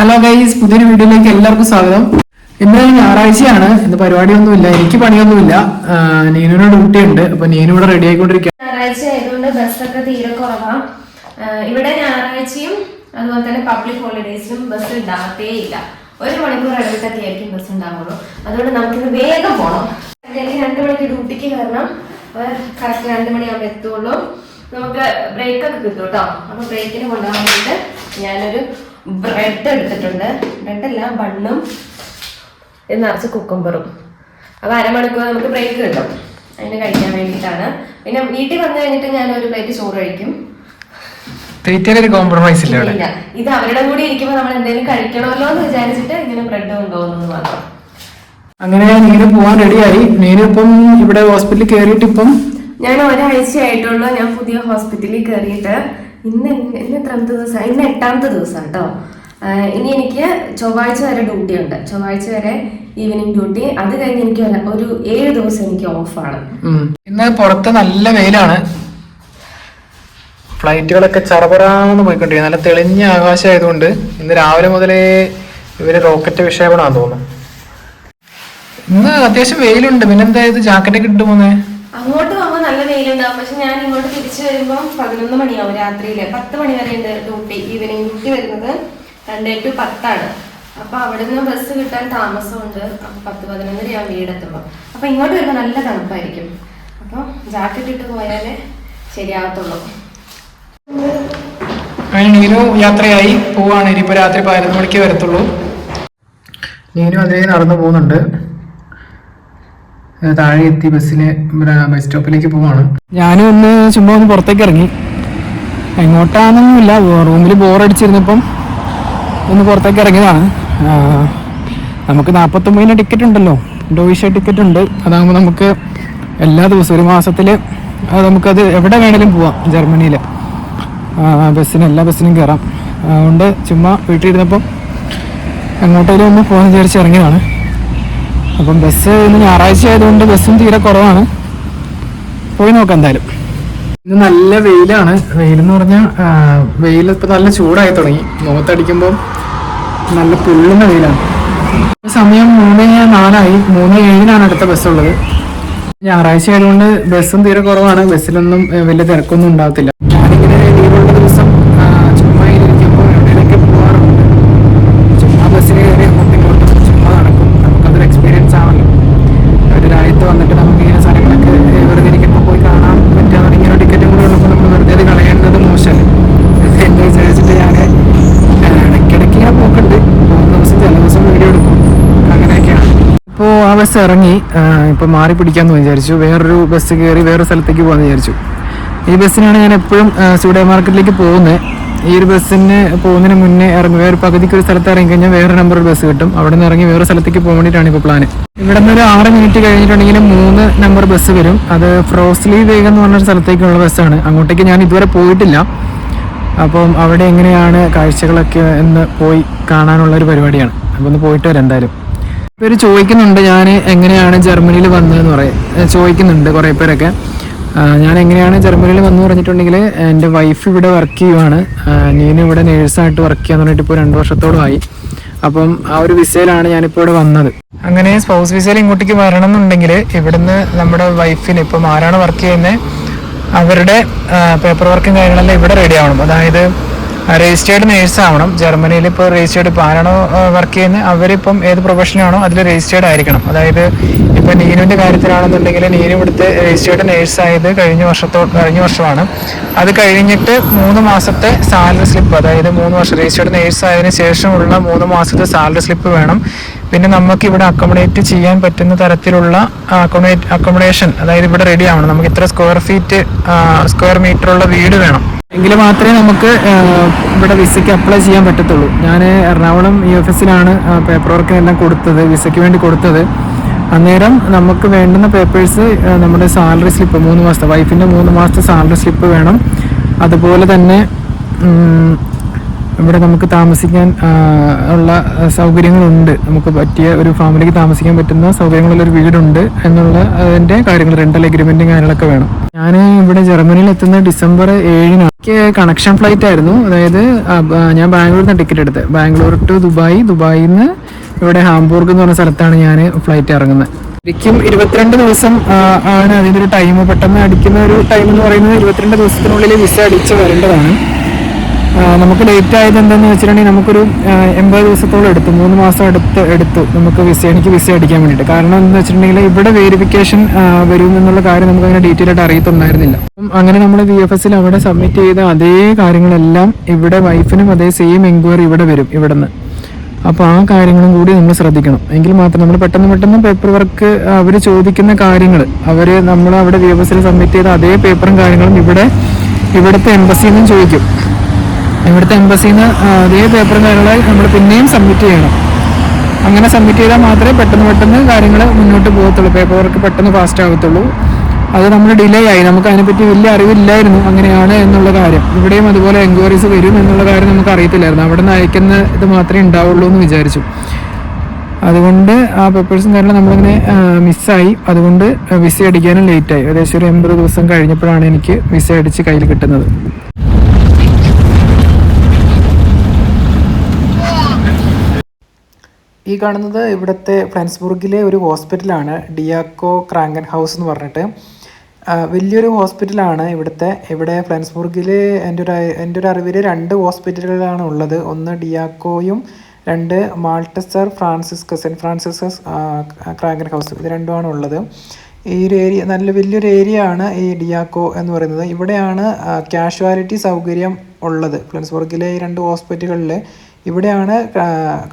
Hello guys പുതിയൊരു വീഡിയോയിലേക്ക് എല്ലാവർക്കും സ്വാഗതം. ഇന്ന് ഞായറാഴ്ചയാണ് ഇന്ന് പരിപാടിയൊന്നുമില്ല എനിക്ക് പണിയൊന്നുമില്ല. നീനുവിന് ഡ്യൂട്ടി ഉണ്ട് അപ്പൊ നീനു ഇവിടെ റെഡി ആയിക്കൊണ്ടിരിക്കുക ഞായറാഴ്ച ആയതുകൊണ്ട് ബസ്സൊക്കെ തീരെ കുറവാണ് ഇവിടെ ഞായറാഴ്ചയും അതുപോലെ തന്നെ പബ്ലിക് ഹോളിഡേയ്സിലും ബസ് ഉണ്ടാകത്തേ ഇല്ല. ഒരു മണിക്കൂർ ഇടവിട്ടൊക്കെ ആയിരിക്കും ബസ് ഉണ്ടാവുള്ളൂ. അതുകൊണ്ട് നമുക്കിന്ന് വേഗം പോകണം എനിക്ക് രണ്ടു മണിക്ക് ഡ്യൂട്ടിക്ക് കയറണം. കറക്റ്റ് രണ്ടു മണിയാകുമ്പോൾ എത്തുള്ളൂ. നമുക്ക് ബ്രേക്കൊക്കെ കിട്ടും കേട്ടോ. അപ്പൊ ബ്രേക്കിന് കൊണ്ടുപോകാൻ വേണ്ടിയിട്ട് ഞാനൊരു ബ്രെഡ് എടുത്തിട്ടുണ്ട്. ബ്രെഡല്ല ബണ്ണും. ഇത് നിറച്ച് കുക്കുംബറും അപ്പൊ അരമണിക്കൂർ നമുക്ക് ബ്രേക്ക് കിട്ടും. അതിന് കഴിക്കാൻ വേണ്ടിയിട്ടാണ്. പിന്നെ വീട്ടിൽ വന്നു കഴിഞ്ഞിട്ട് ഞാൻ ഒരു പ്ലേറ്റ് ചോറ് കഴിക്കും. കോംപ്രമൈസ് ഇല്ല ഇത് അവരുടെ കൂടെ ഇരിക്കുമ്പോൾ നമ്മൾ എന്തെങ്കിലും കഴിക്കണമല്ലോ എന്ന് വിചാരിച്ചിട്ട് ഇങ്ങനെ ബ്രെഡ് കൊണ്ടുപോകുന്നത് മാത്രം. അങ്ങനെ നീനു പോവാൻ റെഡിയായി നീനു ഇപ്പം ഇവിടെ ഹോസ്പിറ്റലിൽ കയറിയിട്ട് ഇപ്പം ഞാൻ ഒരാഴ്ച ആയിട്ടുള്ളൂ ഞാൻ പുതിയ ഹോസ്പിറ്റലിൽ കയറിയിട്ട് ഇന്ന് ഇന്ന് എത്രാമത്തെ ദിവസം? ഇന്ന് എട്ടാമത്തെ ദിവസം കേട്ടോ ഇനി എനിക്ക് ചൊവ്വാഴ്ച വരെ ഡ്യൂട്ടി ഉണ്ട്. ചൊവ്വാഴ്ച വരെ ഈവനിങ് ഡ്യൂട്ടി അത് കഴിഞ്ഞ് എനിക്ക് ഒരു- ഏഴ് ദിവസം എനിക്ക് ഓഫാണ്. ഇന്ന് പുറത്ത് നല്ല വെയിലാണ്. ഫ്ലൈറ്റുകളൊക്കെ ചറപറാന്ന് പോയിക്കൊണ്ടിരിക്കും നല്ല തെളിഞ്ഞ ആകാശമായതുകൊണ്ട് ഇന്ന് രാവിലെ മുതലേ ഇവർ റോക്കറ്റ് വിക്ഷേപണമാണെന്ന് തോന്നുന്നു. ഇന്ന് അത്യാവശ്യം വെയിലുണ്ട്. പിന്നെന്താ ഇത് ജാക്കറ്റൊക്കെ ഇട്ട് പോന്നേ? അങ്ങോട്ട് പോകുമ്പോൾ നല്ല വെയിലുണ്ടാവും. പക്ഷെ ഞാൻ ഇങ്ങോട്ട് തിരിച്ചു വരുമ്പോൾ പതിനൊന്ന് മണിയാവും രാത്രിയിൽ. പത്ത് മണി വരെ ഉണ്ട് ഡ്യൂട്ടി ഈവനിങ് ഡ്യൂട്ടി വരുന്നത്. രണ്ടേ ടു പത്താണ്. അപ്പൊ നിന്ന് ബസ് കിട്ടാൻ താമസമുണ്ട്. അപ്പൊ പത്ത് ഞാൻ വീടെത്തുമ്പോൾ അപ്പൊ ഇങ്ങോട്ട് വരുമ്പോൾ നല്ല തണുപ്പായിരിക്കും. അപ്പൊ ജാക്കറ്റ് ഇട്ട് പോയാലേ ശരിയാവത്തുള്ളൂ. നീനു യാത്രയായി പോവാണ്. ഇനിയിപ്പോ രാത്രി പതിനൊന്ന് മണിക്ക് വരത്തുള്ളൂ. നീനു അതിലേ നടന്നു പോകുന്നുണ്ട്. താഴെ എത്തി ബസ്സിലെ ബസ് സ്റ്റോപ്പിലേക്ക് പോവാണ്. ഞാനും ഒന്ന് ചുമ്മാ ഒന്ന് പുറത്തേക്ക് ഇറങ്ങി. എങ്ങോട്ടാണെന്നൊന്നുമില്ല റൂമിൽ ബോറടിച്ചിരുന്നപ്പം ഒന്ന് പുറത്തേക്ക് ഇറങ്ങിയതാണ്. നമുക്ക് നാൽപ്പത്തൊമ്പതിന് ടിക്കറ്റ് ഉണ്ടല്ലോ. ഡോയിഷ ടിക്കറ്റ് ഉണ്ട്. അതാകുമ്പോൾ നമുക്ക് എല്ലാ ദിവസവും ഒരു മാസത്തിൽ നമുക്കത് എവിടെ വേണേലും പോവാം ജർമ്മനിയിൽ ബസ്സിന് എല്ലാ ബസ്സിനും കയറാം അതുകൊണ്ട് ചുമ്മാ വീട്ടിലിരുന്നപ്പം എങ്ങോട്ടേലും ഒന്ന് പോകാൻ വിചാരിച്ച് ഇറങ്ങിയതാണ്. അപ്പം ബസ് ഇന്ന് ഞായറാഴ്ച ആയതുകൊണ്ട് ബസ്സും തീരെ കുറവാണ്. പോയി നോക്കാം എന്തായാലും. ഇന്ന് നല്ല വെയിലാണ്. വെയിലെന്ന് പറഞ്ഞാൽ വെയിൽ ഇപ്പം നല്ല ചൂടായി തുടങ്ങി. മുഖത്തടിക്കുമ്പോൾ നല്ല പൊള്ളുന്ന വെയിലാണ്. സമയം മൂന്ന് നാലായി. മൂന്ന് ഏഴിനാണ് അടുത്ത ബസ്സുള്ളത് ഞായറാഴ്ച ആയതുകൊണ്ട് ബസ്സും തീരെ കുറവാണ്. ബസ്സിലൊന്നും വലിയ തിരക്കൊന്നും ഉണ്ടാകത്തില്ല ഞാനിങ്ങനെ ലീവുള്ള ദിവസം ആ, ചുമ്മാ ഇരിക്കുമ്പോൾ എവിടെയൊക്കെ പോകാറുണ്ട് ചുമ്മാ ബസ്സിൽ കയറി അങ്ങോട്ടും ഇങ്ങോട്ടും ചുമ്മാ നടക്കും നമുക്കതൊരു എക്സ്പീരിയൻസ് ആണല്ലോ ഒരു രാജ്യത്ത് വന്നിട്ട് നമുക്ക് ഇങ്ങനെ സ്ഥലങ്ങളൊക്കെ ഏഹ്, വെറുതെ ഇരിക്കുമ്പോൾ പോയി കാണാൻ പറ്റുക ഇങ്ങനെ ടിക്കറ്റും കൂടെ ഉള്ളപ്പോൾ നമ്മൾ വെറുതെ അത് കളയേണ്ടത് മോശമല്ലേ ഇത് എന്നെ വിചാരിച്ചിട്ട് ഞാൻ ഇടയ്ക്കിടയ്ക്ക് ഞാൻ പോക്കുണ്ട് പോകുന്ന ദിവസം ചില ദിവസം വീഡിയോ എടുക്കും അങ്ങനെയൊക്കെയാണ് ഇപ്പോൾ ആ ബസ് ഇറങ്ങി ഇപ്പം മാറി പിടിക്കാമെന്ന് വിചാരിച്ചു. വേറൊരു ബസ് കയറി വേറൊരു സ്ഥലത്തേക്ക് പോകാമെന്ന് വിചാരിച്ചു. ഈ ബസ്സിനാണ് ഞാൻ എപ്പോഴും സൂഡേ മാർക്കറ്റിലേക്ക് പോകുന്നത് ഈ ഒരു ബസ്സിന് പോകുന്നതിന് മുന്നേ ഇറങ്ങി വേറെ പകുതിക്ക് ഒരു സ്ഥലത്ത് ഇറങ്ങി കഴിഞ്ഞാൽ വേറെ നമ്പർ ബസ് കിട്ടും. അവിടെ നിന്ന് ഇറങ്ങി വേറെ സ്ഥലത്തേക്ക് പോകാൻ വേണ്ടിയിട്ടാണ് ഇപ്പോൾ പ്ലാൻ ഇവിടെ നിന്ന് ഒരു ആറ് മിനിറ്റ് കഴിഞ്ഞിട്ടുണ്ടെങ്കിൽ മൂന്ന് നമ്പർ ബസ് വരും. അത് ഫ്രോസ്ലി വേഗം എന്ന് പറഞ്ഞൊരു സ്ഥലത്തേക്കുള്ള ബസ്സാണ് അങ്ങോട്ടേക്ക് ഞാൻ ഇതുവരെ പോയിട്ടില്ല. അപ്പം അവിടെ എങ്ങനെയാണ് കാഴ്ചകളൊക്കെ എന്ന് പോയി കാണാനുള്ള ഒരു പരിപാടിയാണ്. അപ്പോൾ ഒന്ന് പോയിട്ട് വരാം എന്തായാലും. ഇവർ ചോദിക്കുന്നുണ്ട് ഞാൻ എങ്ങനെയാണ് ജർമ്മനിയിൽ വന്നതെന്ന് പറയും. ചോദിക്കുന്നുണ്ട് കുറേ പേരൊക്കെ. ഞാൻ എങ്ങനെയാണ് ജർമ്മനിയിൽ വന്നു പറഞ്ഞിട്ടുണ്ടെങ്കിൽ എന്റെ വൈഫ് ഇവിടെ വർക്ക് ചെയ്യുവാണ്. നീനും ഇവിടെ നേഴ്സായിട്ട് വർക്ക് ചെയ്യാന്ന് പറഞ്ഞിട്ട് ഇപ്പോൾ രണ്ട് വർഷത്തോളമായി. അപ്പം ആ ഒരു വിസയിലാണ് ഞാനിപ്പോൾ ഇവിടെ വന്നത്. അങ്ങനെ സ്പൗസ് വിസയിൽ ഇങ്ങോട്ടേക്ക് വരണം എന്നുണ്ടെങ്കിൽ ഇവിടുന്ന് നമ്മുടെ വൈഫിന് ഇപ്പം ആരാണ് വർക്ക് ചെയ്യുന്നത് അവരുടെ പേപ്പർ വർക്കും കാര്യങ്ങളെല്ലാം ഇവിടെ റെഡി ആവണം. അതായത് രജിസ്റ്റേർഡ് നേഴ്സ് ആവണം. ജർമ്മനിയിൽ ഇപ്പോൾ രജിസ്റ്റേർഡ് ഇപ്പോൾ ആരാണോ വർക്ക് ചെയ്യുന്നത് അവരിപ്പം ഏത് പ്രൊഫഷനാണോ അതിൽ രജിസ്റ്റേർഡ് ആയിരിക്കണം. അതായത് ഇപ്പോൾ നീനുവിന്റെ കാര്യത്തിലാണെന്നുണ്ടെങ്കിൽ നീനു ഇവിടുത്തെ രജിസ്റ്റേർഡ് നേഴ്സ് ആയത് കഴിഞ്ഞ വർഷത്തോ കഴിഞ്ഞ വർഷമാണ്. അത് കഴിഞ്ഞിട്ട് മൂന്ന് മാസത്തെ സാലറി സ്ലിപ്പ് അതായത് മൂന്ന് വർഷം രജിസ്റ്റേർഡ് നേഴ്സ് ആയതിനു ശേഷമുള്ള മൂന്ന് മാസത്തെ സാലറി സ്ലിപ്പ് വേണം. പിന്നെ നമുക്ക് ഇവിടെ അക്കോമഡേറ്റ് ചെയ്യാൻ പറ്റുന്ന തരത്തിലുള്ള അക്കോമഡേറ്റ് അക്കോമഡേഷൻ അതായത് ഇവിടെ റെഡി ആവണം. നമുക്ക് ഇത്ര സ്ക്വയർ ഫീറ്റ് സ്ക്വയർ മീറ്റർ ഉള്ള വീട് വേണം. എങ്കിൽ മാത്രമേ നമുക്ക് ഇവിടെ വിസയ്ക്ക് അപ്ലൈ ചെയ്യാൻ പറ്റത്തുള്ളൂ. ഞാൻ എറണാകുളം യു എഫ് എസിലാണ് പേപ്പർ വർക്ക് എല്ലാം കൊടുത്തത് വിസയ്ക്ക് വേണ്ടി കൊടുത്തത്. അന്നേരം നമുക്ക് വേണ്ടുന്ന പേപ്പേഴ്സ് നമ്മുടെ സാലറി സ്ലിപ്പ് മൂന്ന് മാസത്തെ വൈഫിന്റെ മൂന്ന് മാസത്തെ സാലറി സ്ലിപ്പ് വേണം. അതുപോലെ തന്നെ ഇവിടെ നമുക്ക് താമസിക്കാൻ ഉള്ള സൗകര്യങ്ങളുണ്ട്. നമുക്ക് പറ്റിയ ഒരു ഫാമിലിക്ക് താമസിക്കാൻ പറ്റുന്ന സൗകര്യങ്ങളുള്ള ഒരു വീടുണ്ട് എന്നുള്ള അതിന്റെ കാര്യങ്ങൾ റെന്റൽ എഗ്രിമെന്റും കാര്യങ്ങളൊക്കെ വേണം. ഞാൻ ഇവിടെ ജർമ്മനിയിൽ എത്തുന്ന ഡിസംബർ ഏഴിനാണ്. എനിക്ക് കണക്ഷൻ ഫ്ലൈറ്റ് ആയിരുന്നു. അതായത് ഞാൻ ബാംഗ്ലൂരിൽ നിന്ന് ടിക്കറ്റ് എടുത്തത്. Bangalore to Dubai. ദുബായിൽ നിന്ന് ഇവിടെ ഹാംബൂർഗ് എന്ന് പറഞ്ഞ സ്ഥലത്താണ് ഞാൻ ഫ്ലൈറ്റ് ഇറങ്ങുന്നത്. ശരിക്കും ഇരുപത്തിരണ്ട് ദിവസം ആണ് അതിന്റെ ഒരു ടൈം പെട്ടെന്ന് അടിക്കുന്ന ഒരു ടൈം എന്ന് പറയുന്നത് ഇരുപത്തിരണ്ട് ദിവസത്തിനുള്ളിൽ വിസ അടിച്ച് വരേണ്ടതാണ്. നമുക്ക് ലേറ്റ് ആയത് എന്താണെന്ന് വെച്ചിട്ടുണ്ടെങ്കിൽ നമുക്കൊരു എൺപത് ദിവസത്തോളം എടുത്തു. മൂന്ന് മാസം അടുത്ത് എടുത്തു നമുക്ക് വിസ എനിക്ക് വിസ അടിക്കാൻ വേണ്ടിയിട്ട്. കാരണം എന്താണെന്ന് വെച്ചിട്ടുണ്ടെങ്കിൽ ഇവിടെ വെരിഫിക്കേഷൻ വരും എന്നുള്ള കാര്യം നമുക്ക് അങ്ങനെ ഡീറ്റെയിൽ ആയിട്ട് അറിയത്തുണ്ടായിരുന്നില്ല അപ്പം അങ്ങനെ നമ്മൾ വി എഫ് എസിൽ അവിടെ സബ്മിറ്റ് ചെയ്ത അതേ കാര്യങ്ങളെല്ലാം ഇവിടെ വൈഫിനും അതേ സെയിം എൻക്വയറി ഇവിടെ വരും ഇവിടെ നിന്ന് അപ്പോൾ ആ കാര്യങ്ങളും കൂടി നമ്മൾ ശ്രദ്ധിക്കണം. എങ്കിൽ മാത്രം നമ്മൾ പെട്ടെന്ന് പെട്ടെന്ന് പേപ്പർ വർക്ക് അവർ ചോദിക്കുന്ന കാര്യങ്ങൾ അവർ നമ്മൾ അവിടെ വി എഫ് എസിൽ സബ്മിറ്റ് ചെയ്ത അതേ പേപ്പറും കാര്യങ്ങളും ഇവിടെ ഇവിടുത്തെ എംബസിയിൽ നിന്നും ചോദിക്കും. ഇവിടുത്തെ എംബസിയിൽ നിന്ന് അതേ പേപ്പറും കാര്യങ്ങളായി നമ്മൾ പിന്നെയും സബ്മിറ്റ് ചെയ്യണം. അങ്ങനെ സബ്മിറ്റ് ചെയ്താൽ മാത്രമേ പെട്ടെന്ന് പെട്ടെന്ന് കാര്യങ്ങൾ മുന്നോട്ട് പോകത്തുള്ളൂ. പേപ്പർ വർക്ക് പെട്ടെന്ന് ഫാസ്റ്റ് ആകത്തുള്ളൂ. അത് നമ്മൾ ഡിലേ ആയി. നമുക്ക് അതിനെപ്പറ്റി വലിയ അറിവില്ലായിരുന്നു അങ്ങനെയാണ് എന്നുള്ള കാര്യം. ഇവിടെയും അതുപോലെ എൻക്വയറീസ് വരും എന്നുള്ള കാര്യം നമുക്ക് അറിയത്തില്ലായിരുന്നു. അവിടെ നിന്ന് അയക്കുന്ന ഇത് മാത്രമേ ഉണ്ടാവുള്ളൂ എന്ന് വിചാരിച്ചു. അതുകൊണ്ട് ആ പേപ്പേഴ്സും കാര്യങ്ങൾ നമ്മളിങ്ങനെ മിസ്സായി അതുകൊണ്ട് വിസ അടിക്കാനും ലേറ്റായി ഏകദേശം ഒരു എൺപത് ദിവസം കഴിഞ്ഞപ്പോഴാണ് എനിക്ക് വിസ അടിച്ച് കയ്യിൽ കിട്ടുന്നത്. ഈ കാണുന്നത് ഇവിടുത്തെ ഫ്രാൻസ്ബുർഗിലെ ഒരു ഹോസ്പിറ്റലാണ് ഡിയാക്കോ ക്രാങ്കൻ ഹൗസ് എന്ന് പറഞ്ഞിട്ട്. വലിയൊരു ഹോസ്പിറ്റലാണ് ഇവിടുത്തെ. ഇവിടെ ഫ്രാൻസ്ബുർഗിൽ എന്റെ ഒരു എന്റെ ഒരു അറിവിൽ രണ്ട് ഹോസ്പിറ്റലുകളാണ് ഉള്ളത്. ഒന്ന് ഡിയാക്കോയും രണ്ട് മാൾട്ടസർ ഫ്രാൻസിസ്കസ് സെന്റ് ഫ്രാൻസിസ്കസ് ക്രാങ്കൻ ഹൗസ് ഇത് രണ്ടുമാണ് ഉള്ളത്. ഈ ഒരു ഏരിയ നല്ല വലിയൊരു ഏരിയ ആണ് ഈ ഡിയാക്കോ എന്ന് പറയുന്നത്. ഇവിടെയാണ് കാഷ്വാലിറ്റി സൗകര്യം ഉള്ളത്. ഫ്ലൻസ്ബർഗിലെ ഈ രണ്ട് ഹോസ്പിറ്റലുകളിൽ ഇവിടെയാണ്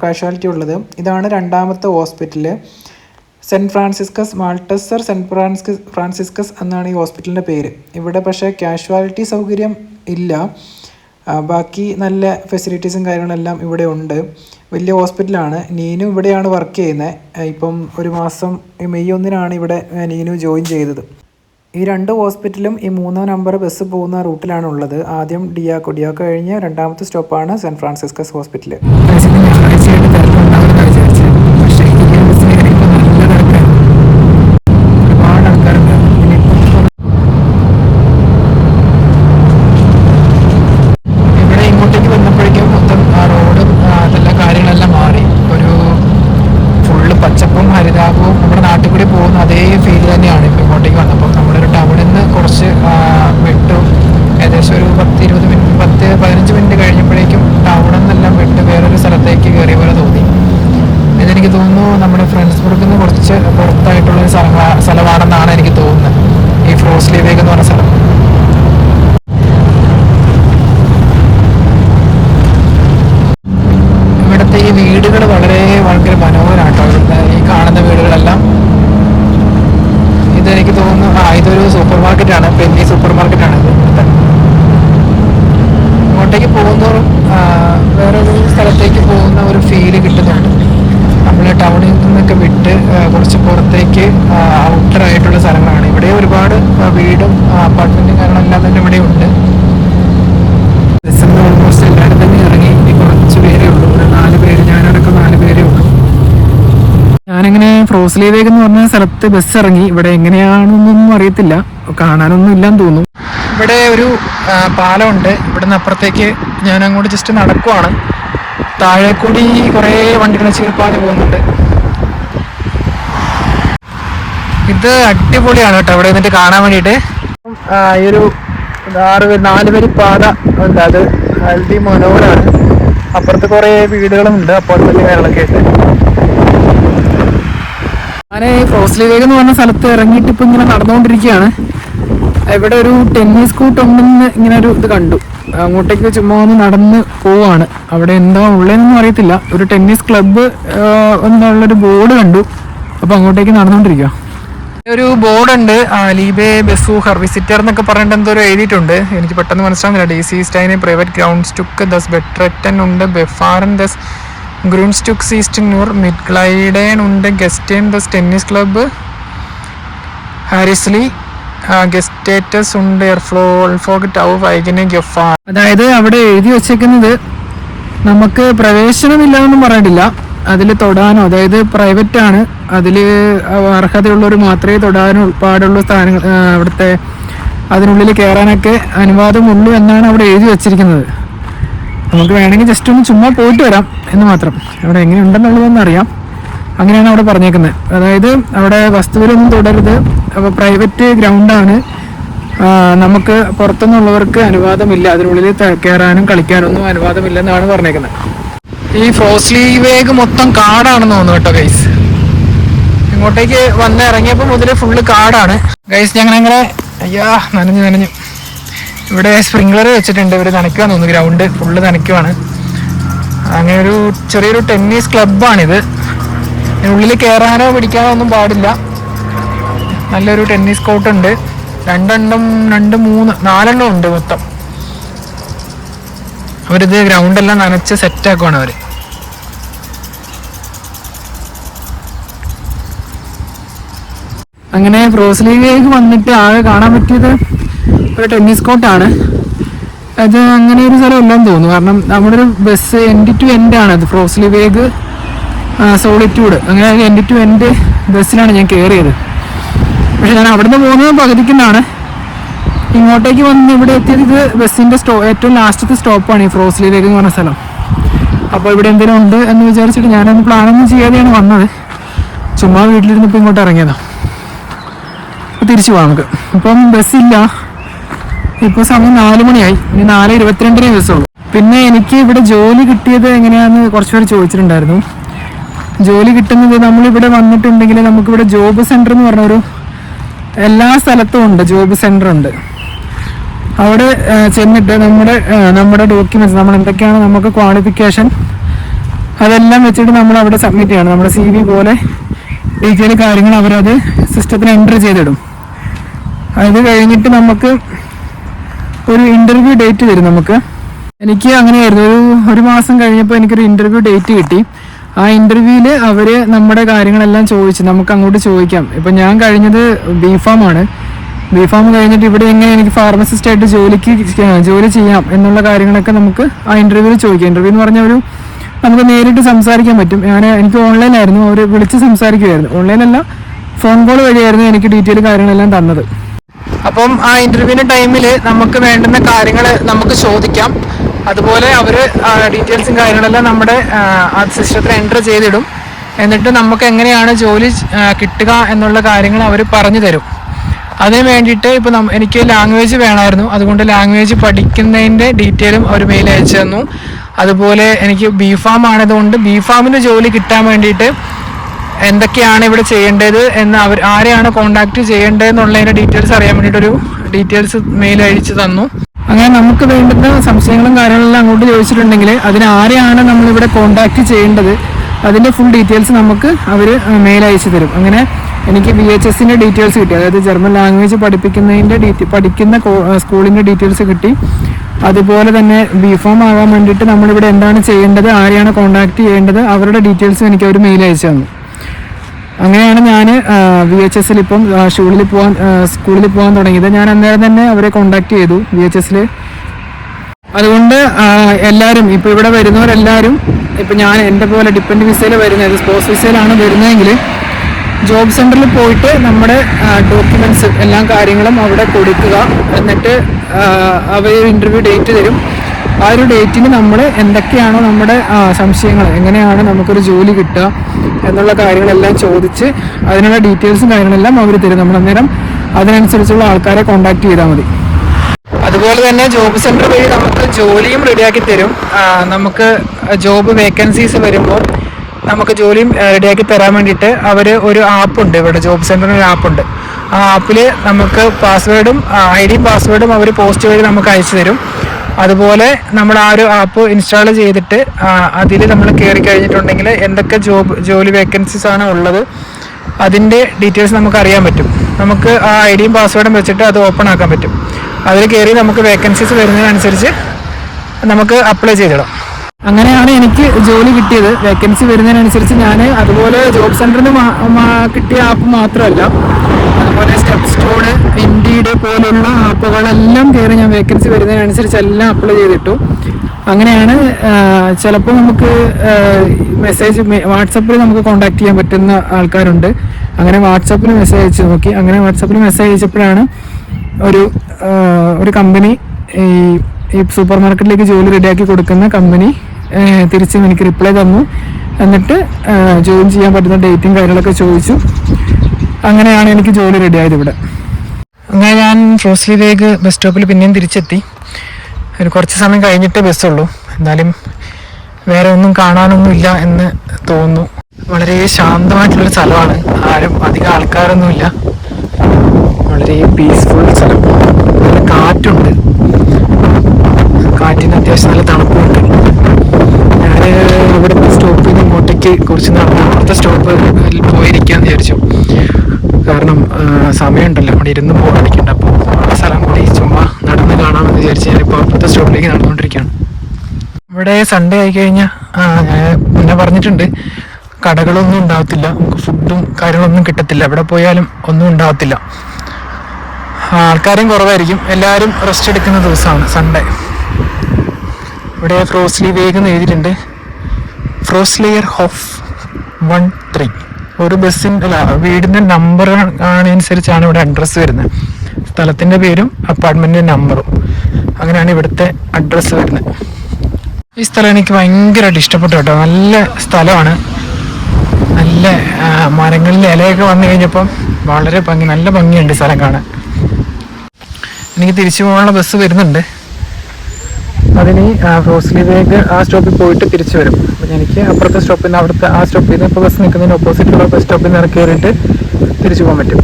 കാഷ്വാലിറ്റി ഉള്ളത്. ഇതാണ് രണ്ടാമത്തെ hospital saint Franciscus Malteser saint Francis Franciscus എന്നാണ് ഈ ഹോസ്പിറ്റലിന്റെ പേര്. ഇവിടെ പക്ഷേ കാഷ്വാലിറ്റി സൗകര്യം ഇല്ല. ബാക്കി നല്ല ഫെസിലിറ്റീസും കാര്യങ്ങളെല്ലാം ഇവിടെ ഉണ്ട്. വലിയ ഹോസ്പിറ്റലാണ് നീനു ഇവിടെയാണ് വർക്ക് ചെയ്യുന്നത്. ഇപ്പം ഒരു മാസം മെയ് ഒന്നിനാണ് ഇവിടെ നീനു ജോയിൻ ചെയ്തത്. ഈ രണ്ട് ഹോസ്പിറ്റലും ഈ മൂന്നാം നമ്പർ ബസ് പോകുന്ന റൂട്ടിലാണ് ഉള്ളത് ആദ്യം ഡിയാക്കോ ഡിയാക്കോ കഴിഞ്ഞ് രണ്ടാമത്തെ സ്റ്റോപ്പാണ് സെന്റ് ഫ്രാൻസിസ്കസ് ഹോസ്പിറ്റൽ ഒരുപാട് ആൾക്കാരുണ്ട് ഇവിടെ ഇങ്ങോട്ടേക്ക് വന്നപ്പോഴേക്കും മൊത്തം ആ റോഡും ആ, അതെല്ലാം കാര്യങ്ങളെല്ലാം മാറി ഒരു ഫുള്ള് പച്ചപ്പും ഹരിതാപവും നമ്മുടെ നാട്ടിൽ കൂടി പോകുന്ന അതേ ഫീൽ തന്നെയാണ് ഇപ്പോൾ ഇങ്ങോട്ടേക്ക് വന്നപ്പോൾ നമ്മളൊരു ടൗണിൽ നിന്ന് കുറച്ച് ആ, വിട്ടു ഏകദേശം ഒരു പത്ത് ഇരുപത് മിനിറ്റ് പത്ത് പതിനഞ്ച് മിനിറ്റ് കഴിഞ്ഞപ്പോഴേക്കും ടൗണിൽ നിന്നെല്ലാം വിട്ട് വേറൊരു സ്ഥലത്തേക്ക് കയറിയ പോലെ തോന്നി ഇതെനിക്ക് തോന്നുന്നു നമ്മുടെ ഫ്രണ്ട്സ്ബർഗിൽ നിന്ന് കുറച്ച് പുറത്തായിട്ടുള്ള സ്ഥലമാണെന്നാണ് എനിക്ക് തോന്നുന്നത്. ഈ ഫ്രോസ്ലിവേക്ക് എന്ന് പറഞ്ഞ സ്ഥലം ഇവിടുത്തെ ഈ വീടുകൾ വളരെ വളരെ മനോഹരമാണ് കേട്ടോ ഇവിടുത്തെ ഈ കാണുന്ന വീടുകളെല്ലാം ഇതെനിക്ക് തോന്നുന്നു ആ ഇതൊരു സൂപ്പർ മാർക്കറ്റാണ് പെന്നി സൂപ്പർ മാർക്കറ്റാണ് ഇത് ഇവിടുത്തെ ഇങ്ങോട്ടേക്ക് പോകുന്നതോറും ആ, വേറൊരു സ്ഥലത്തേക്ക് പോകുന്ന ഒരു ഫീൽ കിട്ടുന്നുണ്ട് നമ്മൾ ടൗണിൽ നിന്നൊക്കെ വിട്ട് ആ, കുറച്ച് ആയിട്ടുള്ള സ്ഥലങ്ങളാണ്. ഇവിടെ ഒരുപാട് വീടും അപ്പാർട്ട്മെന്റും കാര്യങ്ങളെല്ലാം തന്നെ ഇവിടെ ഉണ്ട്. ഡിസംബർ ഓൾമോസ്റ്റ് എല്ലാവരും തന്നെ ഇറങ്ങി. ഇനി കുറച്ച് പേരേ ഉള്ളൂ. ഒരു നാല് പേര് ഞാനടക്കം നാല് പേരേ ഉള്ളൂ. ഞാനിങ്ങനെ ഫ്രോസ്ലിവേക്ക് എന്ന് പറഞ്ഞ സ്ഥലത്ത് ബസ് ഇറങ്ങി. ഇവിടെ എങ്ങനെയാണെന്നൊന്നും അറിയത്തില്ല. കാണാനൊന്നും ഇല്ലാന്ന് തോന്നുന്നു ഇവിടെ ഒരു പാലമുണ്ട്. ഇവിടുന്ന് അപ്പുറത്തേക്ക് ഞാൻ അങ്ങോട്ട് ജസ്റ്റ് നടക്കുവാണ്. താഴെ കൂടി കുറേ വണ്ടികൾ ചീർപ്പാതെ പോകുന്നുണ്ട്. ഇത് അടിപൊളിയാണ് കേട്ടോ. ഇവിടെ നിന്നിട്ട് കാണാൻ വേണ്ടിയിട്ട്. ഈ ഒരു ആറ് നാല് പേര് പാത ഉണ്ട്. അത് അതി മനോഹരമാണ് അപ്പുറത്ത് കുറേ വീടുകളും ഉണ്ട്. കാര്യങ്ങളൊക്കെ ആയിട്ട്. ഞാൻ ഫ്രോസ്ലി വേഗ് എന്ന് പറഞ്ഞ സ്ഥലത്ത് ഇറങ്ങിയിട്ട് ഇപ്പൊ ഇങ്ങനെ നടന്നുകൊണ്ടിരിക്കുകയാണ്. ഇവിടെ ഒരു ടെന്നീസ് കൂട്ട് ഉണ്ടെന്ന് ഇങ്ങനെ ഒരു ഇത് കണ്ടു. അങ്ങോട്ടേക്ക് ചുമ്മാ ഒന്ന് നടന്ന് പോവാണ്. അവിടെ എന്താ ഉള്ളതെന്നൊന്നും അറിയത്തില്ല. ഒരു ടെന്നീസ് ക്ലബ്ബ് എന്നുള്ളൊരു ബോർഡ് കണ്ടു. അപ്പൊ അങ്ങോട്ടേക്ക് നടന്നുകൊണ്ടിരിക്കുക ഒരു ബോർഡുണ്ട് ലീബെ ഹർവിസിറ്റർ വിസിറ്റർ എന്നൊക്കെ പറഞ്ഞിട്ട് എന്തോ എഴുതിയിട്ടുണ്ട്. എനിക്ക് പെട്ടെന്ന് മനസ്സിലാവുന്നില്ല. ഡി സി സ്റ്റൈന് പ്രൈവറ്റ് ഗ്രൗണ്ട് സ്റ്റുക്ക് ദസ് ബെട്രറ്റൻ ഉണ്ട് ബെഫാറൻ ദസ് ഗ്രൂൺ സ്റ്റുക്ക് സീസ്റ്റൻ നൂർ മിഡ് ഗ്ലൈഡേൺ ഉണ്ട് ഗസ്റ്റേൻ ദസ് ടെന്നീസ് ക്ലബ്ബ് ഹാരിസ്ലി ഗസ്റ്റേറ്റസ് ഉണ്ട് എയർഫ്ലോ ഫോക്ക് ടൗ വൈകിന് ഗഫാർ അതായത് അവിടെ എഴുതി വെച്ചേക്കുന്നത് നമുക്ക് പ്രവേശനമില്ല എന്നും പറഞ്ഞിട്ടില്ല. അതിൽ തൊടാനോ അതായത് പ്രൈവറ്റ് ആണ്. അതിൽ അർഹതയുള്ളവർ മാത്രമേ തൊടാനോ പാടുള്ള സ്ഥാനങ്ങൾ അവിടുത്തെ അതിനുള്ളിൽ കയറാനൊക്കെ അനുവാദമുള്ളൂ എന്നാണ് അവിടെ എഴുതി വെച്ചിരിക്കുന്നത്. നമുക്ക് വേണമെങ്കിൽ ജസ്റ്റ് ഒന്ന് ചുമ്മാ പോയിട്ട് വരാം എന്ന് മാത്രം. അവിടെ എങ്ങനെ ഉണ്ടെന്നുള്ളതൊന്നും അറിയാം. അങ്ങനെയാണ് അവിടെ പറഞ്ഞേക്കുന്നത്. അതായത് അവിടെ വസ്തുവിലൊന്നും തുടരുത്. അപ്പോൾ പ്രൈവറ്റ് ഗ്രൗണ്ടാണ് നമുക്ക് പുറത്തുനിന്നുള്ളവർക്ക് അനുവാദമില്ല. അതിനുള്ളിൽ കയറാനും കളിക്കാനൊന്നും അനുവാദമില്ലെന്നാണ് പറഞ്ഞേക്കുന്നത്. ഈ ഫ്രോസ്ലി വേഗ് മൊത്തം കാടാണെന്ന് തോന്നുന്നു കേട്ടോ ഗൈസ് ഇങ്ങോട്ടേക്ക് വന്ന് ഇറങ്ങിയപ്പോൾ മുതൽ ഫുള്ള് കാടാണ്. ഗൈസ് ഞങ്ങൾ അങ്ങനെ അയ്യാ നനഞ്ഞു നനഞ്ഞു. ഇവിടെ സ്പ്രിംഗ്ലർ വെച്ചിട്ടുണ്ട്. ഇവർ നനയ്ക്കുവാന്ന് തോന്നുന്നു ഗ്രൗണ്ട് ഫുള്ള് നനയ്ക്കുവാണ്. അങ്ങനെ ഒരു ചെറിയൊരു ടെന്നീസ് ക്ലബ്ബാണിത് ഉള്ളിൽ കയറാനോ പിടിക്കാനോ ഒന്നും പാടില്ല. നല്ലൊരു ടെന്നീസ് കോർട്ട് ഉണ്ട്. രണ്ടെണ്ണം രണ്ട് മൂന്ന് നാലെണ്ണം ഉണ്ട് മൊത്തം. അവരിത് ഗ്രൗണ്ടെല്ലാം നനച്ച് സെറ്റാക്കുവാണ് അവർ അങ്ങനെ ബ്രോസ്ലിയിലേക്ക് വന്നിട്ട് ആകെ കാണാൻ പറ്റിയത് ഒരു ടെന്നീസ് കോർട്ടാണ് അത് അങ്ങനെ ഒരു സ്ഥലം ഇല്ലെന്ന് തോന്നുന്നു. കാരണം നമ്മുടെ ഒരു ബസ് എൻഡ് ടു എൻഡ് ആണ് അത്. ഫ്രോസ്ലി വേഗ് സോളിറ്റ്യൂഡ് അങ്ങനെ എൻഡ് ടു എൻഡ് ബസ്സിലാണ് ഞാൻ കയറിയത് പക്ഷെ ഞാൻ അവിടുന്ന് പോകുന്നത് പകുതിക്കുന്നാണ്. ഇങ്ങോട്ടേക്ക് വന്ന് ഇവിടെ എത്തിയത് ഇത് ബസ്സിന്റെ സ്റ്റോ ഏറ്റവും ലാസ്റ്റത്തെ സ്റ്റോപ്പാണ് ഈ ഫ്രോസ്ലി ലേക്ക് എന്ന് പറഞ്ഞ സ്ഥലം. അപ്പോൾ ഇവിടെ എന്തെങ്കിലും ഉണ്ട് എന്ന് വിചാരിച്ചിട്ട് ഞാനൊന്നും പ്ലാനൊന്നും ചെയ്യാതെയാണ് വന്നത്. ചുമ്മാ വീട്ടിലിരുന്നപ്പോൾ ഇങ്ങോട്ട് ഇറങ്ങിയതാണ് അപ്പോൾ തിരിച്ചു പോകാം നമുക്ക്. ഇപ്പം ബസ്സില്ല. ഇപ്പോൾ സമയം നാല് മണിയായി. ഇനി നാല് ഇരുപത്തിരണ്ടിനേ ബസ്സുള്ളൂ പിന്നെ എനിക്ക് ഇവിടെ ജോലി കിട്ടിയത് എങ്ങനെയാന്ന് കുറച്ച് പേര് ചോദിച്ചിട്ടുണ്ടായിരുന്നു. ജോലി കിട്ടുന്നത് നമ്മളിവിടെ വന്നിട്ടുണ്ടെങ്കിൽ നമുക്കിവിടെ ജോബ് സെന്റർ എന്ന് പറഞ്ഞൊരു എല്ലാ സ്ഥലത്തും ഉണ്ട്. ജോബ് സെന്റർ ഉണ്ട്. അവിടെ ചെന്നിട്ട് നമ്മുടെ നമ്മുടെ ഡോക്യുമെന്റ്സ് നമ്മൾ എന്തൊക്കെയാണ് നമുക്ക് ക്വാളിഫിക്കേഷൻ അതെല്ലാം വെച്ചിട്ട് നമ്മൾ അവിടെ സബ്മിറ്റ് ചെയ്യണം. നമ്മുടെ സി വി പോലെ ഡീറ്റെയിൽ കാര്യങ്ങൾ അവരത് സിസ്റ്റത്തിൽ എന്റർ ചെയ്തിടും. അത് കഴിഞ്ഞിട്ട് നമുക്ക് ഒരു ഇന്റർവ്യൂ ഡേറ്റ് തരും നമുക്ക്. എനിക്ക് അങ്ങനെയായിരുന്നു. ഒരു ഒരു മാസം കഴിഞ്ഞപ്പോൾ എനിക്കൊരു ഇന്റർവ്യൂ ഡേറ്റ് കിട്ടി. ആ ഇന്റർവ്യൂവിൽ അവർ നമ്മുടെ കാര്യങ്ങളെല്ലാം ചോദിച്ചു. നമുക്ക് അങ്ങോട്ട് ചോദിക്കാം. ഇപ്പം ഞാൻ കഴിഞ്ഞത് ബി ഫാം ആണ്. ബി ഫാം കഴിഞ്ഞിട്ട് ഇവിടെ എങ്ങനെ എനിക്ക് ഫാർമസിസ്റ്റ് ആയിട്ട് ജോലിക്ക് ജോലി ചെയ്യാം എന്നുള്ള കാര്യങ്ങളൊക്കെ നമുക്ക് ആ ഇന്റർവ്യൂവിൽ ചോദിക്കാം. ഇന്റർവ്യൂ എന്ന് പറഞ്ഞ ഒരു നമുക്ക് നേരിട്ട് സംസാരിക്കാൻ പറ്റും. ഞാൻ എനിക്ക് ഓൺലൈനായിരുന്നു അവർ വിളിച്ച് സംസാരിക്കുമായിരുന്നു ഓൺലൈനല്ല ഫോൺ കോൾ വഴിയായിരുന്നു എനിക്ക് ഡീറ്റെയിൽ കാര്യങ്ങളെല്ലാം തന്നത്. അപ്പം ആ ഇന്റർവ്യൂവിന്റെ ടൈമിൽ നമുക്ക് വേണ്ടുന്ന കാര്യങ്ങൾ നമുക്ക് ചോദിക്കാം. അതുപോലെ അവർ ഡീറ്റെയിൽസും കാര്യങ്ങളെല്ലാം നമ്മുടെ ആ സിസ്റ്റത്തിൽ എന്റർ ചെയ്തിടും. എന്നിട്ട് നമുക്ക് എങ്ങനെയാണ് ജോലി കിട്ടുക എന്നുള്ള കാര്യങ്ങൾ അവർ പറഞ്ഞു തരും. അതിന് വേണ്ടിയിട്ട് ഇപ്പോൾ എനിക്ക് ലാംഗ്വേജ് വേണമായിരുന്നു. അതുകൊണ്ട് ലാംഗ്വേജ് പഠിക്കുന്നതിന്റെ ഡീറ്റെയിലും അവർ മെയിൽ അയച്ചു തന്നു. അതുപോലെ എനിക്ക് ബി ഫാം ആണതുകൊണ്ട് ബി ഫാമിന് ജോലി കിട്ടാൻ വേണ്ടിയിട്ട് എന്തൊക്കെയാണ് ഇവിടെ ചെയ്യേണ്ടത് എന്ന് അവർ ആരെയാണ് കോണ്ടാക്ട് ചെയ്യേണ്ടതെന്നുള്ളതിന്റെ ഡീറ്റെയിൽസ് അറിയാൻ വേണ്ടിയിട്ടൊരു ഡീറ്റെയിൽസ് മെയിൽ അയച്ചു തന്നു. അങ്ങനെ നമുക്ക് വേണ്ടുന്ന സംശയങ്ങളും കാര്യങ്ങളെല്ലാം അങ്ങോട്ട് ചോദിച്ചിട്ടുണ്ടെങ്കിൽ അതിന് ആരെയാണ് നമ്മളിവിടെ കോണ്ടാക്ട് ചെയ്യേണ്ടത്? അതിന്റെ ഫുൾ ഡീറ്റെയിൽസ് നമുക്ക് അവർ മെയിൽ അയച്ചു തരും. അങ്ങനെ എനിക്ക് ബി എച്ച് എസിന്റെ ഡീറ്റെയിൽസ് കിട്ടി. അതായത് ജർമ്മൻ ലാംഗ്വേജ് പഠിപ്പിക്കുന്നതിന്റെ ഡീറ്റെ പഠിക്കുന്ന സ്കൂളിന്റെ ഡീറ്റെയിൽസ് കിട്ടി. അതുപോലെ തന്നെ ബി ഫോം ആകാൻ വേണ്ടിയിട്ട് നമ്മളിവിടെ എന്താണ് ചെയ്യേണ്ടത് ആരെയാണ് കോണ്ടാക്ട് ചെയ്യേണ്ടത് അവരുടെ ഡീറ്റെയിൽസും എനിക്ക് അവർ മെയിൽ അയച്ചു തന്നു. അങ്ങനെയാണ് ഞാൻ വി എച്ച് എസിൽ ഇപ്പം സ്കൂളിൽ പോകാൻ സ്കൂളിൽ പോകാൻ തുടങ്ങിയത്. ഞാൻ അന്നേരം തന്നെ അവരെ കോണ്ടാക്ട് ചെയ്തു വി എച്ച് എസിൽ അതുകൊണ്ട് എല്ലാവരും ഇപ്പോൾ ഇവിടെ വരുന്നവരെല്ലാവരും ഇപ്പം ഞാൻ എന്റെ പോലെ ഡിപ്പെൻഡ് വിസയിൽ വരുന്നത് സ്പോർട്സ് വിസയിലാണ് വരുന്നതെങ്കിൽ ജോബ് സെന്ററിൽ പോയിട്ട് നമ്മുടെ ഡോക്യുമെന്റ്സ് എല്ലാ കാര്യങ്ങളും അവിടെ കൊടുക്കുക. എന്നിട്ട് അവർ ഇന്റർവ്യൂ ഡേറ്റ് തരും. ആ ഒരു ഡേറ്റിന് നമ്മൾ എന്തൊക്കെയാണോ നമ്മുടെ സംശയങ്ങൾ എങ്ങനെയാണ് നമുക്കൊരു ജോലി കിട്ടുക എന്നുള്ള കാര്യങ്ങളെല്ലാം ചോദിച്ച് അതിനുള്ള ഡീറ്റെയിൽസും കാര്യങ്ങളെല്ലാം അവർ തരും. നമ്മൾ അന്നേരം അതിനനുസരിച്ചുള്ള ആൾക്കാരെ കോൺടാക്ട് ചെയ്താൽ മതി. അതുപോലെ തന്നെ ജോബ് സെന്റർ വഴി നമുക്ക് ജോലിയും റെഡിയാക്കി തരും. നമുക്ക് ജോബ് വേക്കൻസീസ് വരുമ്പോൾ നമുക്ക് ജോലിയും റെഡിയാക്കി തരാൻ വേണ്ടിയിട്ട് അവർ ഒരു ആപ്പുണ്ട്. ഇവിടെ ജോബ് സെന്ററിന് ഒരു ആപ്പുണ്ട്. ആ ആപ്പിൽ നമുക്ക് പാസ്വേഡും ഐ ഡിയും പാസ്വേഡും അവർ പോസ്റ്റ് വഴി നമുക്ക് അയച്ചു തരും. അതുപോലെ നമ്മൾ ആ ഒരു ആപ്പ് ഇൻസ്റ്റാൾ ചെയ്തിട്ട് അതിൽ നമ്മൾ കയറി കഴിഞ്ഞിട്ടുണ്ടെങ്കിൽ എന്തൊക്കെ ജോബ് ജോലി വേക്കൻസീസ് ആണ് ഉള്ളത് അതിന്റെ ഡീറ്റെയിൽസ് നമുക്ക് അറിയാൻ പറ്റും. നമുക്ക് ആ ഐ ഡിയും പാസ്വേഡും വെച്ചിട്ട് അത് ഓപ്പൺ ആക്കാൻ പറ്റും. അതിൽ കയറി നമുക്ക് വേക്കൻസീസ് വരുന്നതിനനുസരിച്ച് നമുക്ക് അപ്ലൈ ചെയ്തിടാം. അങ്ങനെയാണ് എനിക്ക് ജോലി കിട്ടിയത്. വേക്കൻസി വരുന്നതിനനുസരിച്ച് ഞാൻ അതുപോലെ ജോബ് സെന്ററിന് കിട്ടിയ ആപ്പ് മാത്രമല്ല അതുപോലെ സ്റ്റെപ്പ് സ്റ്റോണ് ഇൻഡീഡ് പോലുള്ള ആപ്പുകളെല്ലാം കയറി ഞാൻ വേക്കൻസി വരുന്നതിനനുസരിച്ച് എല്ലാം അപ്ലൈ ചെയ്തിട്ടു. അങ്ങനെയാണ് ചിലപ്പോൾ നമുക്ക് മെസ്സേജ് വാട്സപ്പിൽ നമുക്ക് കോൺടാക്ട് ചെയ്യാൻ പറ്റുന്ന ആൾക്കാരുണ്ട്. അങ്ങനെ വാട്സപ്പിൽ മെസ്സേജ് അയച്ചു നോക്കി. അങ്ങനെ വാട്സപ്പിൽ മെസ്സേജ് അയച്ചപ്പോഴാണ് ഒരു ഒരു കമ്പനി ഈ സൂപ്പർ മാർക്കറ്റിലേക്ക് ജോലി റെഡിയാക്കി കൊടുക്കുന്ന കമ്പനി തിരിച്ചും എനിക്ക് റിപ്ലൈ തന്നു. എന്നിട്ട് ജോയിൻ ചെയ്യാൻ പറ്റുന്ന ഡേറ്റും കാര്യങ്ങളൊക്കെ ചോദിച്ചു. അങ്ങനെയാണ് എനിക്ക് ജോലി റെഡിയായത് ഇവിടെ. അങ്ങനെ ഞാൻ ഫ്രോസ്ലിയിലേക്ക് ബസ് സ്റ്റോപ്പിൽ പിന്നെയും തിരിച്ചെത്തി. ഒരു കുറച്ച് സമയം കഴിഞ്ഞിട്ടേ ബസ്സുള്ളൂ എന്നാലും വേറെ ഒന്നും കാണാനൊന്നും ഇല്ല എന്ന് തോന്നുന്നു. വളരെ ശാന്തമായിട്ടുള്ളൊരു സ്ഥലമാണ്. ആരും അധികം ആൾക്കാരൊന്നുമില്ല. വളരെ പീസ്ഫുൾ സ്ഥലം. നല്ല കാറ്റുണ്ട്. കാറ്റിന് അത്യാവശ്യം നല്ല തണുപ്പുണ്ട് ഞാൻ ഇവിടുത്തെ സ്റ്റോപ്പ് നിന്ന് ഇങ്ങോട്ടേക്ക് കുറച്ച് നടന്ന് അടുത്ത സ്റ്റോപ്പിൽ പോയിരിക്കാന്ന് വിചാരിച്ചു. കാരണം സമയമുണ്ടല്ലോ. അവിടെ ഇരുന്ന് പോകാനിരിക്കണ്ട അപ്പോൾ ആ സ്ഥലം കൂടി ചുമ്മാ നടന്ന് കാണാമെന്ന് വിചാരിച്ച് ഞാനിപ്പോൾ അടുത്ത സ്റ്റോപ്പിലേക്ക് നടന്നുകൊണ്ടിരിക്കുകയാണ്. ഇവിടെ സൺഡേ ആയി കഴിഞ്ഞാൽ ഞാൻ മുന്നേ പറഞ്ഞിട്ടുണ്ട്. കടകളൊന്നും ഉണ്ടാവത്തില്ല. നമുക്ക് ഫുഡും കാര്യങ്ങളൊന്നും കിട്ടത്തില്ല. എവിടെ പോയാലും ഒന്നും ഉണ്ടാവത്തില്ല. ആൾക്കാരും കുറവായിരിക്കും. എല്ലാവരും റെസ്റ്റ് എടുക്കുന്ന ദിവസമാണ് സൺഡേ ഇവിടെ ഫ്രോസ്ലി വേഗം എഴുതിയിട്ടുണ്ട്. ഫ്രോസ്ലിയർ ഹോഫ് വൺ ത്രീ ഒരു ബസ്സിന്റെ അല്ല വീടിന്റെ നമ്പർ അനുസരിച്ചാണ് ഇവിടെ അഡ്രസ്സ് വരുന്നത്. സ്ഥലത്തിന്റെ പേരും അപ്പാർട്ട്മെന്റിന്റെ നമ്പറും അങ്ങനെയാണ് ഇവിടുത്തെ അഡ്രസ്സ് വരുന്നത്. ഈ സ്ഥലം എനിക്ക് ഭയങ്കരമായിട്ട് ഇഷ്ടപ്പെട്ടു കേട്ടോ. നല്ല സ്ഥലമാണ്. നല്ല മരങ്ങളിൽ ഇലയൊക്കെ വന്നു കഴിഞ്ഞപ്പം വളരെ ഭംഗി നല്ല ഭംഗിയുണ്ട് സ്ഥലം കാണാൻ. എനിക്ക് തിരിച്ചു പോകാനുള്ള ബസ് വരുന്നുണ്ട്. അതിന് ഫ്രോസ്ലിയിലേക്ക് ആ സ്റ്റോപ്പിൽ പോയിട്ട് തിരിച്ചു വരും. എനിക്ക് അപ്പുറത്തെ സ്റ്റോപ്പിൽ നിന്ന് അവിടുത്തെ ആ സ്റ്റോപ്പിൽ നിന്ന് ഇപ്പോൾ ബസ് നിൽക്കുന്നതിന് ഓപ്പോസിറ്റുള്ള ബസ് സ്റ്റോപ്പിൽ നിന്ന് കയറിയിട്ട് തിരിച്ചു പോകാൻ പറ്റും.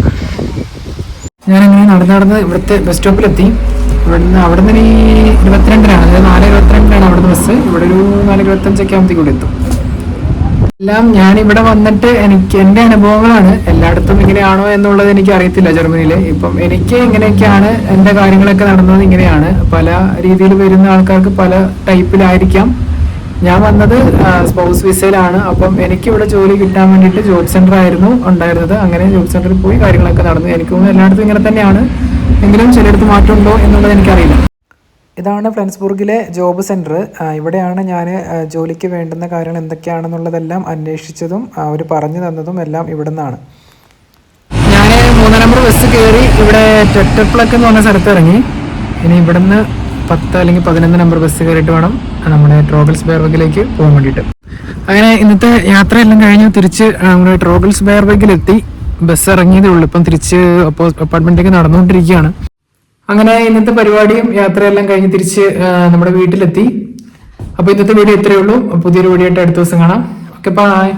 ഞാനങ്ങനെ നടന്ന് നടന്ന് ഇവിടുത്തെ ബസ് സ്റ്റോപ്പിലെത്തി. ഇവിടുന്ന് നിന്ന് ഇനി ഇരുപത്തിരണ്ടിനാണ്. അതായത് നാല് ഇരുപത്തിരണ്ടിനാണ് അവിടുന്ന് ബസ്. ഇവിടെ ഒരു നാല് ഇരുപത്തഞ്ചൊക്കെ ഇവിടെ എത്തും. എല്ലാം ഞാൻ ഇവിടെ വന്നിട്ട് എനിക്ക് എന്റെ അനുഭവങ്ങളാണ്. എല്ലായിടത്തും ഇങ്ങനെയാണോ എന്നുള്ളത് എനിക്ക് അറിയത്തില്ല ജർമ്മനിയിൽ ഇപ്പം എനിക്ക് ഇങ്ങനെയൊക്കെയാണ് എന്റെ കാര്യങ്ങളൊക്കെ നടന്നത് ഇങ്ങനെയാണ്. പല രീതിയിൽ വരുന്ന ആൾക്കാർക്ക് പല ടൈപ്പിലായിരിക്കാം. ഞാൻ വന്നത് സ്പൗസ് വിസയിലാണ് അപ്പം എനിക്ക് ഇവിടെ ജോലി കിട്ടാൻ വേണ്ടിയിട്ട് ജോബ് സെന്റർ ആയിരുന്നു ഉണ്ടായിരുന്നത്. അങ്ങനെ ജോബ് സെന്ററിൽ പോയി കാര്യങ്ങളൊക്കെ നടന്നു. എനിക്ക് എല്ലായിടത്തും ഇങ്ങനെ തന്നെയാണ്. എങ്കിലും ചിലയിടത്ത് മാറ്റമുണ്ടോ എന്നുള്ളത് എനിക്കറിയില്ല. ഇതാണ് ഫ്രൻസ്ബുർഗിലെ ജോബ് സെന്റർ ഇവിടെയാണ് ഞാൻ ജോലിക്ക് വേണ്ടുന്ന കാര്യങ്ങൾ എന്തൊക്കെയാണെന്നുള്ളതെല്ലാം അന്വേഷിച്ചതും അവർ പറഞ്ഞു തന്നതും എല്ലാം ഇവിടെ നിന്നാണ് ഞാൻ മൂന്നാം നമ്പർ ബസ് കയറി ഇവിടെ ടെറ്റപ്ലക്ക് എന്ന് പറഞ്ഞ സ്ഥലത്ത് ഇറങ്ങി. ഇനി ഇവിടുന്ന് പത്ത് അല്ലെങ്കിൽ പതിനൊന്ന് നമ്പർ ബസ് കയറിയിട്ട് വേണം നമ്മുടെ ട്രോഗൽസ് ബെയർബഗിലേക്ക് പോകാൻ വേണ്ടിയിട്ട്. അങ്ങനെ ഇന്നത്തെ യാത്രയെല്ലാം കഴിഞ്ഞു തിരിച്ച് നമ്മുടെ ട്രോഗൽസ് ബെയർബഗിലെത്തി ബസ് ഇറങ്ങിയതേ ഉള്ളൂ. ഇപ്പം തിരിച്ച് അപ്പാർട്ട്മെന്റിലേക്ക് നടന്നുകൊണ്ടിരിക്കുകയാണ്. അങ്ങനെ ഇന്നത്തെ പരിപാടിയും യാത്രയെല്ലാം കഴിഞ്ഞ് തിരിച്ച് നമ്മുടെ വീട്ടിലെത്തി. അപ്പൊ ഇന്നത്തെ വീഡിയോ ഇത്രയേ ഉള്ളൂ. പുതിയൊരു വീഡിയോ ആയിട്ട് അടുത്ത ദിവസം കാണാം. Okay bye